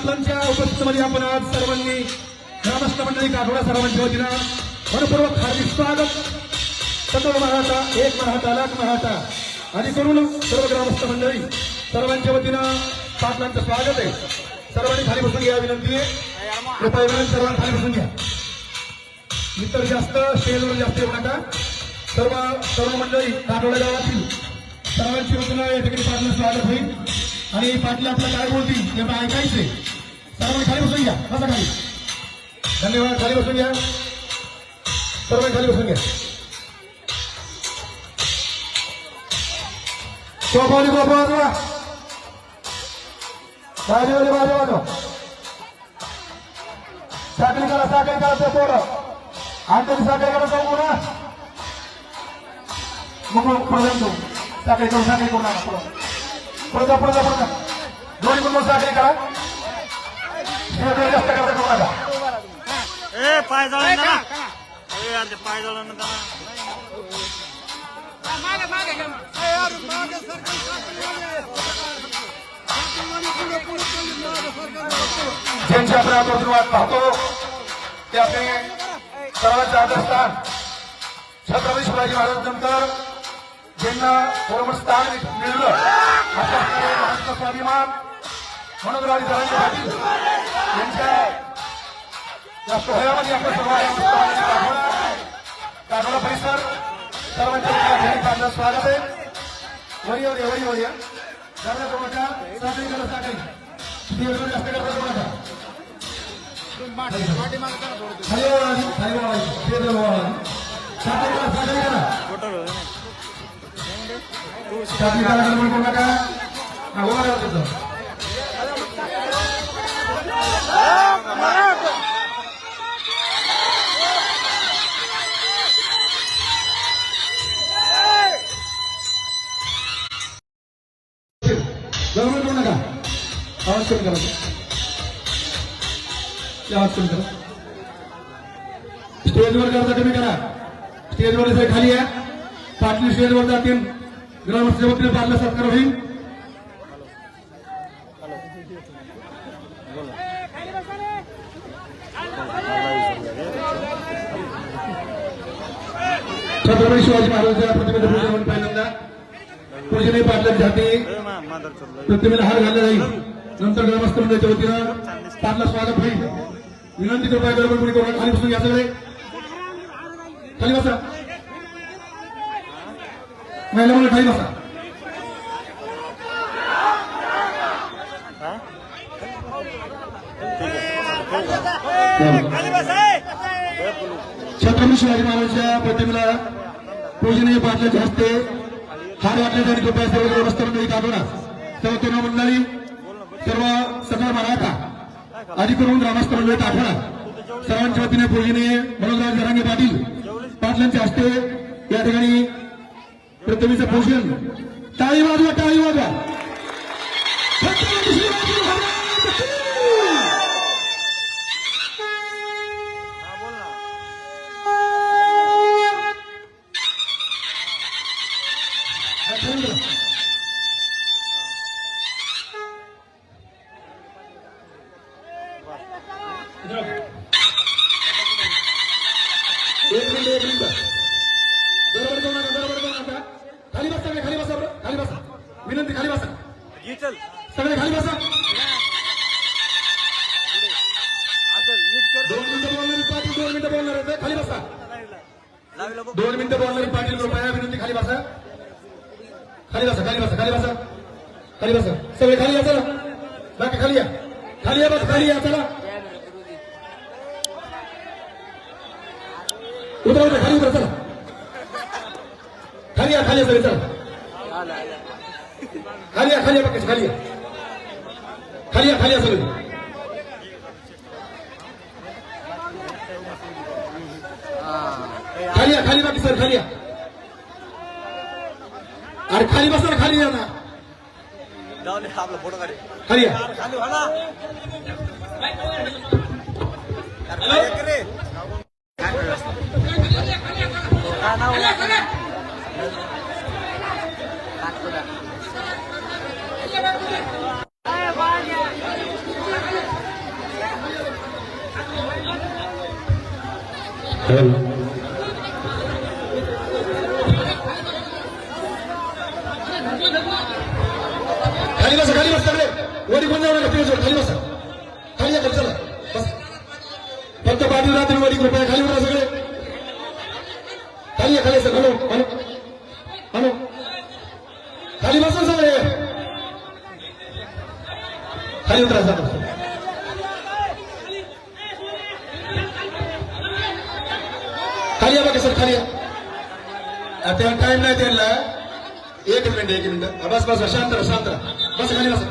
पाटलांच्या उपस्थितीमध्ये आपण आज सर्वांनी ग्रामस्थ मंडळी काठोडा सर्वांच्या वतीनं मनपूर्वक हार्दिक स्वागत. सर्व मराठा एक मराठा लाख मराठा. आणि करून सर्व ग्रामस्थ मंडळी सर्वांच्या वतीनं पाटलांचं स्वागत आहे. सर्वांनी खाली बसून घ्या विनंती आहे. कृपया विनंती सर्वांनी खाली बसून घ्या. इतर जास्त स्टेजवर जास्त येऊ नका. सर्व सर्व मंडळी काठोडा गावातील सर्वांची वतीनं या ठिकाणी पाटलं स्वागत होईल. आणि पाटलं आपलं काय बोलतील ते आपण ऐकायचे सर्वांनी खाली बसून घ्या. बसा खाली. धन्यवाद. खाली बसून घ्या. सर्वांनी खाली बसून घ्या. गोपावली गोपा वाजवा बाजूवाली बाजू वाजवा. साखळी करा साखळी करा ते पोरं. आणखी साखळी करा जाऊ ना मग पुढे जाऊ. साखळी करू साखळी करू नका पुढं. पुढे जा. दोन्ही कुटुंब साखळी करा. हे दोन जास्त करता करू नका ए पाय जळण ना ए यार मागे पाय जळण ना ज्यांची आपण आवर्जून वाट पाहतो ते आपले सर्वांचे आदरस्थान. छत्रपती शिवाजी महाराज नंतर ज्यांना बरोबर स्थान मिळलं अशा महाराष्ट्र स्वाभिमान. म्हणून जरांगे पाटील. यांच्या या सोहळ्यामध्ये आपलं सर्व काठोडा परिसर सर्वांच्या ठिकाणी चांगलं स्वागत आहे वरी वरी वरी वरी या जरा तो नका तिथं. गडबड करू नका आवाज कमी करा ते आवाज कमी करा स्टेजवर करता कमी करा स्टेजवर जे खाली आहे पाटली स्टेजवर जातील ग्रामस्थ वतीने पाटला सत्कार होईल छत्रपती शिवाजी महाराजांच्या प्रतिमेचं पूजन म्हणून पहिल्यांदा पूजने पाटलांच्या हाती माधर प्रतिमेला हार घालला जाईल. नंतर ग्रामस्थ मंडळाच्या वतीनं पाटला स्वागत होईल. विनंती कृपया गडबड कोणी करून खाली बसून घ्या सगळे. खाली बसा. महिला मुलं खाली बसा. छत्रपती शिवाजी महाराजांच्या प्रतिमेला पूजनीय पाटल्याच्या हस्ते हार वाटण्यासाठी कृपया सर्व ग्रामस्थ मंडळी ना सर्व तरुण मंडळी सर्व सगळं मराठा. आधी करून ग्रामस्थ मंडळी आठवणा सर्वांच्या वतीने पूजनीय मनोजराज जरांगे पाटील पाटलांच्या हस्ते या ठिकाणी प्रतिमेचं पोषण टाळी वाजवा टाळी वाजवा. दोन मिनिटं बोलणार आहेत खाली बसा. दोन मिनिटं बोलणारी पाटील कृपया विनंती खाली बसा. खाली बसा खाली बसा खाली बसा. खाली बसा. सगळे खाली या चला. बाकी खाली या. खाली या बस खाली या चला. उतरा उतरा खाली उतरा चला. खाली या खाली सगळे चला. खाली या खाली या बाकी खाली या. खाली या खाली या सगळे. खाली या खाली बाकी सर खाली या. अरे खाली बसा खाली या ना. खाली या Hello. खाली बसा खाली बस सगळे. वरी कोण जाऊ नका तिकडे खाली बसा. खाली या खाली चला. बस. फक्त पाठी रात्री वरी कृपया खाली उतरा सगळे. खाली या खाली सर. Hello hello. हॅलो. खाली बसा सगळे. खाली उतरा सर. खाली या बघा सर खाली या. आता टाइम नाही त्यांना. एक मिनिट एक मिनिट. बस बस. शांत राहा शांत राहा. बस खाली बसा.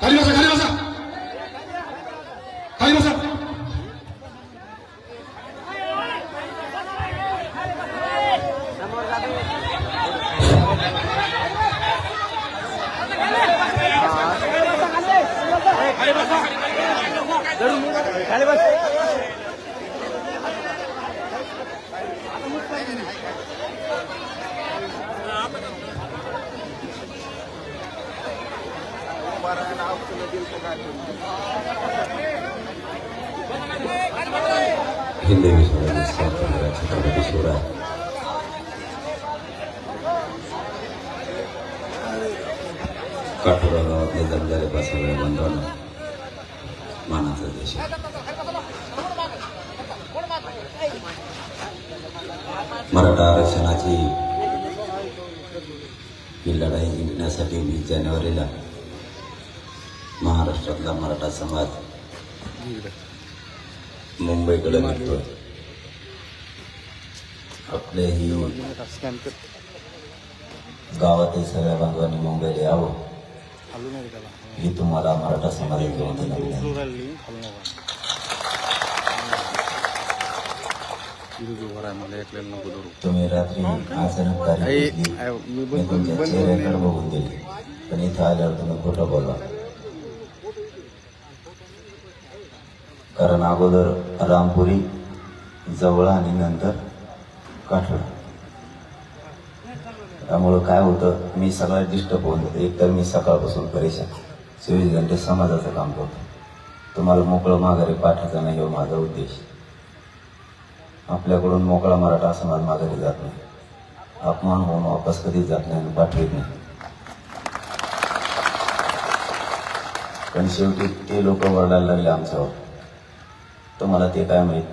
खाली बसा खाली बसा. खाली बसा. खाली बस. हिंदी विश्वातील स्वातंत्र्य छत्रपती शिवराय काठोरा गावातले जगदारे पासगळे बंधवांना मानाचा देश आहे. मराठा आरक्षणाची ही लढाई जिंकण्यासाठी वीस जानेवारीला महाराष्ट्रातला मराठा समाज मुंबईकडे निघतोय. आपले ही गावातील सगळ्या बांधवांनी मुंबईला यावं. ही तुम्हाला मराठा विनंती. तुम्ही रात्री अचानक चेहऱ्याकडे बघून दिली. पण इथं आल्यावर तुम्ही खोटं बोलला कारण अगोदर रामपुरी जवळ आणि नंतर काठळा त्यामुळं काय होतं मी सगळ्यात डिस्टर्ब होऊन जातो. एकतर मी सकाळपासून परेशान. चोवीस घंटे समाजाचं काम करतो. तुम्हाला मोकळं माघारी पाठवायचं नाही हो माझा उद्देश. आपल्याकडून मोकळा मराठा समाज माघारी जात नाही. अपमान होऊन वापस कधीच जात नाही आणि पाठवित नाही. पण शेवटी ते लोक वरडायला लागले आमच्यावर. तुम्हाला ते काय माहीत?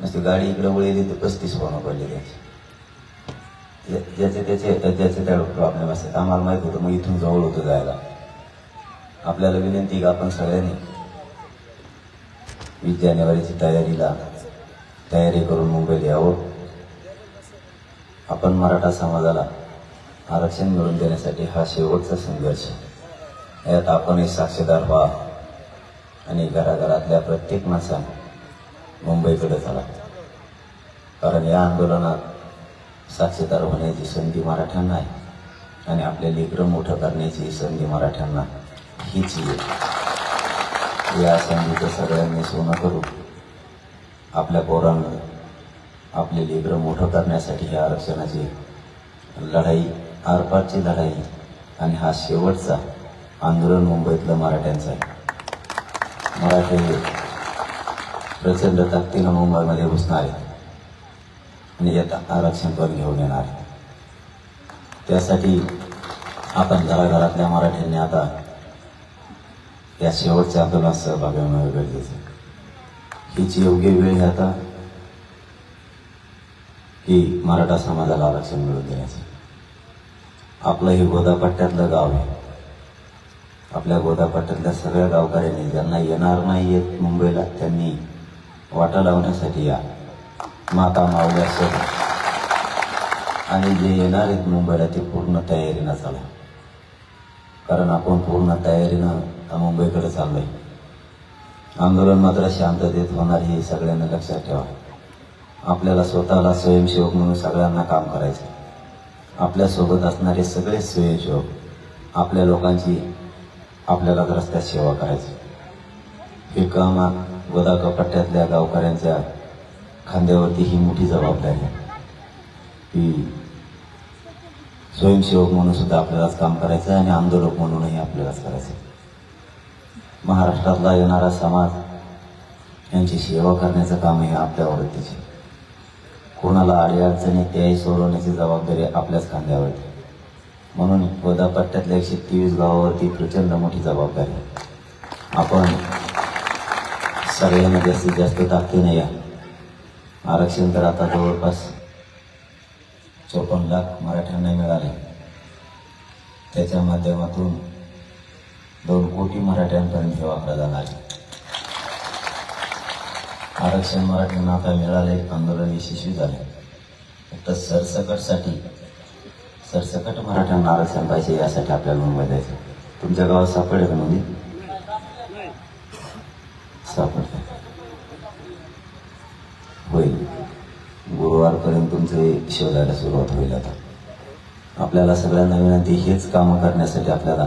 नसते गाडी इकडं वळली तर पस्तीस होणं पडली त्याची. ज्याचे त्याचे येतात ज्याचे त्या प्रॉब्लेम असतात? आम्हाला माहीत होतं मग इथून जवळ होतं जायला. आपल्याला विनंती का आपण सगळ्यांनी? वीस जानेवारीची तयारीला तयारी करून मुंबईला यावं. आपण मराठा समाजाला आरक्षण मिळवून देण्यासाठी हा शेवटचा संघर्ष यात आपणही साक्षीदार व्हा. आणि घराघरातल्या प्रत्येक माणसाने मुंबईकडे झाला कारण या आंदोलनात साक्षीदार होण्याची संधी मराठ्यांना आहे. आणि आपले लेकरं मोठं करण्याची संधी मराठ्यांना हीच आहे. या संधीचं सगळ्यांनी सोनं करू आपल्या पोरांना आपले लेकरं मोठं करण्यासाठी या आरक्षणाची लढाई आरपारची लढाई आणि हा शेवटचा आंदोलन मुंबईतलं मराठ्यांचा आहे. मराठी प्रचंड ताकदीनं मुंबईमध्ये घुसणार आहेत. आणि यात आरक्षण पण घेऊन येणार त्यासाठी आपण घराघरातल्या मराठ्यांनी आता या शेवटच्या आंदोलनात सहभागी होणं गरजेचं आहे. हीच योग्य वेळ आहे आता की मराठा समाजाला आरक्षण मिळवून देण्याचं. आपलं हे गोदापट्ट्यातलं गाव आहे. आपल्या गोदापाटातल्या सगळ्या गावकऱ्यांनी ज्यांना येणार नाही येत मुंबईला त्यांनी वाटा लावण्यासाठी या. माता मावल्यासह आणि जे येणार आहेत मुंबईला ते पूर्ण तयारीनं चाला. कारण आपण पूर्ण तयारीनं मुंबईकडे चाललोय. आंदोलन मात्र शांततेत होणार हे सगळ्यांना लक्षात ठेवा. आपल्याला स्वतःला स्वयंसेवक म्हणून सगळ्यांना काम करायचं आपल्यासोबत असणारे सगळे स्वयंसेवक आपल्या लोकांची आपल्याला रस्त्यात सेवा करायची. हे काम गोदाकपट्ट्यातल्या गावकऱ्यांच्या खांद्यावरती ही मोठी जबाबदारी आहे. की स्वयंसेवक म्हणून सुद्धा आपल्यालाच काम करायचं आहे आणि आंदोलक म्हणूनही आपल्यालाच करायचं. महाराष्ट्रातला येणारा समाज यांची सेवा करण्याचं काम हे आपल्यावरतीच कोणाला अडीअडचणी त्याही सोडवण्याची जबाबदारी आपल्याच खांद्यावरती म्हणून गोदापट्ट्यातल्या एकशे तेवीस गावावरती प्रचंड मोठी जबाबदारी आपण सगळ्यांना जास्तीत जास्त ताकदीने या. आरक्षण तर आता जवळपास चोपन्न लाख मराठ्यांना मिळाले. त्याच्या माध्यमातून दोन कोटी मराठ्यांपर्यंत हे वापरा जाणार आरक्षण मराठ्यांना आता मिळाले आंदोलन यशस्वी झाले फक्त सरसकटसाठी सरसकट मराठ्यांना आरक्षण पाहिजे यासाठी आपल्याला मुंबई जायचं तुमच्या गावात सापडेल का नोंदी सापडते होईल. गुरुवारपर्यंत तुमचे शोधायला सुरुवात होईल आता. आपल्याला सगळ्यांना विनंती हेच कामं करण्यासाठी आपल्याला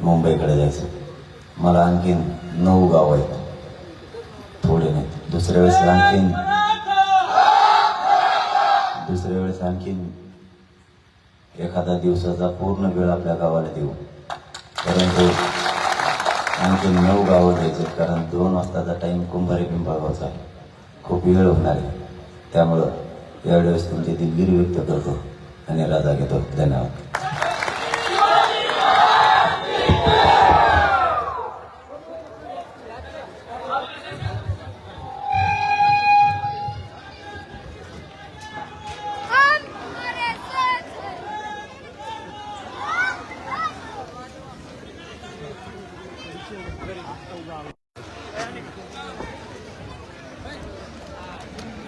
मुंबईकडे जायचं मला आणखीन नऊ गाव आहेत. थोडे नाहीत. दुसऱ्या वेळेस आणखीन दुसऱ्या वेळेस आणखीन एखादा दिवसाचा पूर्ण वेळ आपल्या गावाला देऊ. परंतु आणखी नऊ गावं द्यायचे कारण दोन वाजताचा टाईम कुंभारी पिंपळगावचा. खूप वेळ होणार आहे. त्यामुळं यावेळेस तुमची दिलगिरी व्यक्त करतो आणि राजा घेतो. धन्यवाद.